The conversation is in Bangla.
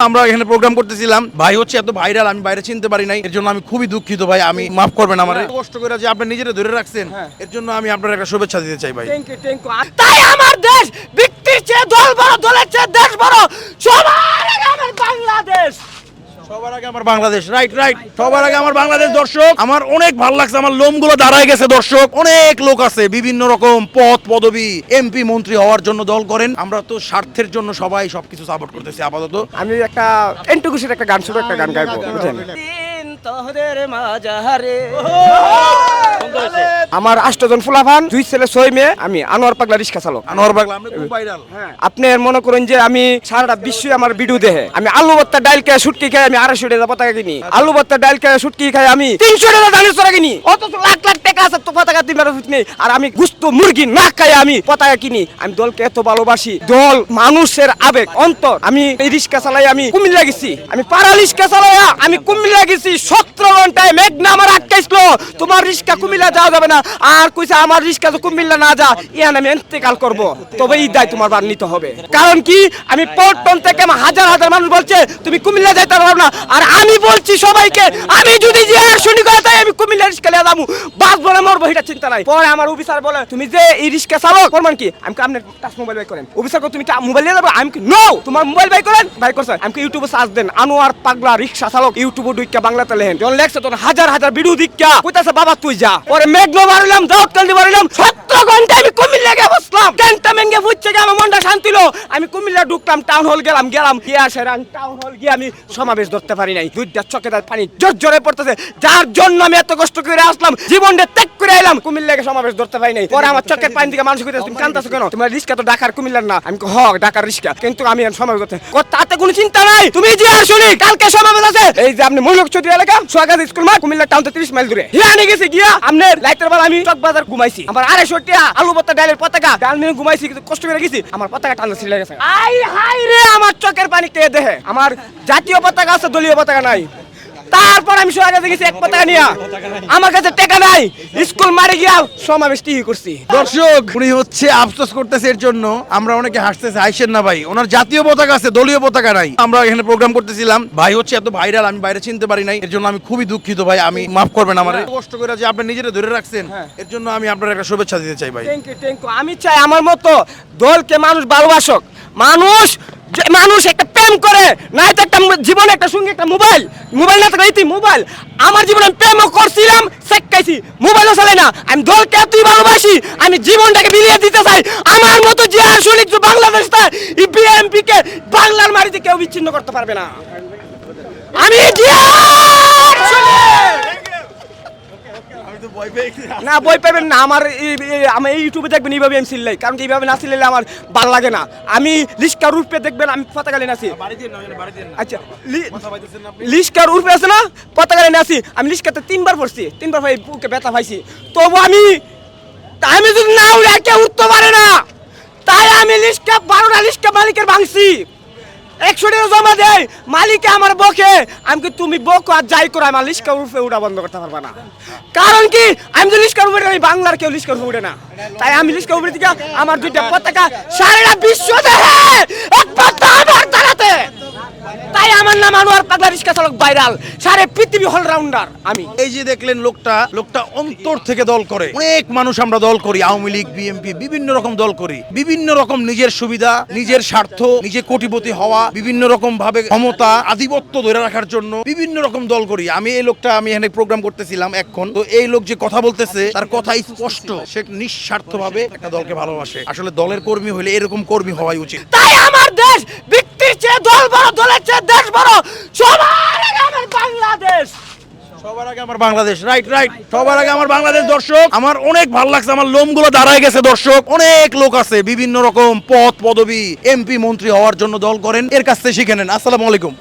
আমরা এখানে প্রোগ্রাম করতেছিলাম। ভাই হচ্ছে এত ভাইরাল আমি বাইরে চিনতে পারি নাই। এর জন্য আমি খুবই দুঃখিত ভাই আমি মাফ করবেন আমার। কষ্ট করে যে আপনি নিজেরা ধরে রাখছেন এর জন্য আমি আপনার একটা শুভেচ্ছা দিতে চাই ভাই। থ্যাংক ইউ থ্যাংক ইউ তাই আমার দেশ ব্যক্তির চেয়ে দল বড় দলের চেয়ে দেশ বড় সবার আগে আমার বাংলাদেশ! সবার আগে আমার বাংলাদেশ। রাইট রাইট সবার আগে আমার বাংলাদেশ দর্শক। আমার অনেক ভালো লাগছে আমার লোমগুলো দাঁড়ায় গেছে দর্শক। অনেক লোক আছে বিভিন্ন রকম পদ পদবি এমপি মন্ত্রী হওয়ার জন্য দল করেন। আমরা তো স্বার্থের জন্য সবাই সবকিছু সাপোর্ট করতেছি আপাতত। আমি একটা এন্টুকুশের একটা গান শুরু একটা গান গাইবো বুঝলেন তোদের মাঝারে। আমার আষ্টজন ফুলাফান দুই ছেলে ছয় মেয়ে আমি আনোয়ার পাগলা রিক্সা চালক। আনোয়ার ভাইরাল আপনি মনে করেন যে আমি সারাটা বিশ্বই আমার ভিডিও দেখে আমি আলু ভর্তা ডাইল খেয়ে শুটকি খাই আমি আড়াইশো টাকা পতাকা কিনি। আলু ভর্তা ডাইল খেয়ে শুটকি খাই আমি তিনশো টাকা দানের চড়া কিনি। অথচ লাখ লাখ টাকা আছে তো পতাকা উচিত নেই আর আমি গুস্ত মুরগি না খাই আমি পতাকা কিনি। আমি দলকে এত ভালোবাসি। দল মানুষের আবেগ অন্তর। আমি এই রিক্সা চালাই আমি কুমিল্লা গেছি। আমি পাড়া রিক্সা চালাইয়া আমি কুমিল্লা গেছি। সতেরো ঘন্টায় মেঘনা আমার আটকাইছিল। তোমার রিক্সা কুমিল্লা যাওয়া যাবে না। আর কইছে, আমার রিক্সা তো কুমিল্লা না যা আমি এন্তেকাল করব। তবে এই দায় তোমার বার নিতে হবে। কারণ কি? আমি পল্টন থেকে হাজার হাজার মানুষ বলছে, তুমি কুমিল্লা যাইতে পারো না। আর আমি বলছি সবাইকে, আমি যদি যে শুনি আমি কুমিল্লা রিক্সা লিয়ে যাব। বাস বলে মরবো, এটা চিন্তা নাই। পরে আমার অফিসার বলে, তুমি যে এই রিক্সা প্রমাণ কি? আমি আপনার টাচ মোবাইল বাই করেন? অফিসার তুমি মোবাইল নিয়ে যাব? আমি নো তোমার মোবাইল বাই করেন? বাই করছে আমি ইউটিউবে সার্চ দেন, আনোয়ার পাগলা রিক্সা চালক, ইউটিউবে দুইটা বাংলাতে লেহেন যখন লেখছে তখন হাজার হাজার ভিডিও দিকা বাবা, তুই যা। পরে মেঘলো বাড়লাম দাউদ কান্দি বাড়লাম সতেরো ঘণ্টা আমি কুমিল্লা গিয়ে বসলাম। টেনটা মেঙ্গে বুঝছে যে আমার মনটা শান্তি লো আমি কুমিল্লা ঢুকলাম টাউন হল গেলাম গেলাম গিয়ে আসে টাউন হল গিয়ে আমি সমাবেশ ধরতে পারি নাই। দুইটা চোখে তার পানি জোর জোরে পড়তেছে। যার জন্য আমি এত কষ্ট করে আসলাম জীবনটা ত্যাগ করে এলাম কুমিল্লাকে সমাবেশ ধরতে পারি নাই। পরে আমার চোখের পানি দিকে মানুষ কইতেছে তুমি কান্তাছো কেন? তোমার রিস্কা তো ঢাকার কুমিল্লার না। আমি হ ঢাকার রিস্কা। কিন্তু আমি সমাবেশ কই, তাতে কোনো চিন্তা নাই। তুমি যে আর শুনি কালকে সমাবেশ আছে। এই যে আপনি মূলক চৌধুরী এলাকা সোয়াগাজ স্কুল মাঠ কুমিল্লা টাউন থেকে 30 মাইল দূরে। হিয়ানি গেছি গিয়া আপনি লাইটের বেলা আমি চক বাজার ঘুমাইছি। আমার আড়াইশো টিয়া আলু ভর্তা ডালের পতাকা। ডাল নিয়ে ঘুমাইছি কিন্তু কষ্ট করে গেছি। আমার পতাকা টানা ছিল গেছে। আই হাই রে আমার চোখের পানি কে দেহে। আমার জাতীয় পতাকা আছে দলীয় পতাকা নাই। তারপর আমি সোয়া গেছি এক পতাকা নিয়া। আমার কাছে টাকা নাই। স্কুল মারি গিয়া সমাবেশ টিভি করছি। দর্শক উনি হচ্ছে আফসোস করতেছে এর জন্য। আমরা অনেকে হাসতেছে হাসেন না ভাই। ওনার জাতীয় পতাকা আছে দলীয় পতাকা নাই। আমরা এখানে প্রোগ্রাম করতেছিলাম। ভাই হচ্ছে এত ভাইরাল আমি বাইরে চিনতে পারি নাই। এর জন্য আমি খুবই দুঃখিত ভাই আমি মাফ করবেন আমার। কষ্ট করে যে আপনি নিজেরা ধরে রাখছেন এর জন্য আমি আপনার একটা শুভেচ্ছা দিতে চাই ভাই। থ্যাংক ইউ থ্যাংক ইউ আমি চাই আমার মতো দলকে মানুষ ভালোবাসক। মানুষ মানুষ একটা প্রেম করে নাই তো একটা জীবনে একটা সঙ্গে, একটা মোবাইল। মোবাইল না থাকলে মোবাইল। আমার জীবনে প্রেমও করছিলাম শেখাইছি মোবাইলও চলে না। আমি দলকে এতই ভালোবাসি, আমি জীবনটাকে বিলিয়ে দিতে চাই। আমার মতো যে আসলে বাংলাদেশ এই বিএমপি কে বাংলার মাটিতে কেউ বিচ্ছিন্ন করতে পারবে না। আমি শরীফ। না বই পাবেন না আমার এই- ইউটিউবে দেখবেন এইভাবে আমি সিল্লাই কারণ কি এইভাবে না সিলাইলে আমার ভালো লাগে না। আমি লিস্কার রূপে দেখবেন আমি পতাকা নিয়ে নাচি আচ্ছা লিস্কার উর্ফে আছে না পতাকা নিয়ে নাচি। আমি লিস্কাতে তিনবার পড়ছি তিনবার ভাই বুকে ব্যথা পাইছি। তবু আমি আমি যদি না উড়ে কেউ উঠতে পারে না। তাই আমি লিস্কা বারোটা লিস্কা মালিকের ভাঙছি। একশো জমা দেয়। মালিকে আমার বকে। আমি কি তুমি যাই করো, আমার করতে পারবা না। কারণ কি? আমি বাংলার কেউ লিস্কার উঠে না। তাই আমি আমার দুইটা পতাকা সারা বিশ্ব দেহে একমাত্র আমার দাঁড়াতে নাম আনোয়ার পাগলা রিস্কা চালক ভাইরাল। সারে পৃথিবী অলরাউন্ডার আমি। এই যে দেখলেন লোকটা লোকটা অন্তর থেকে দল করে। অনেক মানুষ আমরা দল করি আওয়ামী লীগ বিএনপি বিভিন্ন রকম দল করি। বিভিন্ন রকম নিজের সুবিধা নিজের স্বার্থ নিজে কোটিপতি হওয়া বিভিন্ন রকম ভাবে ক্ষমতা আধিপত্য ধরে রাখার জন্য বিভিন্ন রকম দল করি। আমি এই লোকটা আমি এখানে প্রোগ্রাম করতেছিলাম এখন। তো এই লোক যে কথা বলতেছে তার কথা স্পষ্ট। সে নিঃস্বার্থ ভাবে একটা দলকে ভালোবাসে। আসলে দলের কর্মী হলে এরকম কর্মী হওয়াই উচিত। তাই আমার দেশ ব্যক্তির চেয়ে দল বড় দলের চেয়ে দেশ বড়। সবার আগে আমার বাংলাদেশ। সবার আগে আমার বাংলাদেশ রাইট রাইট সবার আগে আমার বাংলাদেশ, দর্শক। আমার অনেক ভালো লাগছে, আমার লোমগুলো দাঁড়ায় গেছে, দর্শক। অনেক লোক আছে, বিভিন্ন রকম পদ পদবি এমপি মন্ত্রী হওয়ার জন্য দল করেন। এর কাছ থেকে শিখে নেন। আসসালামু আলাইকুম।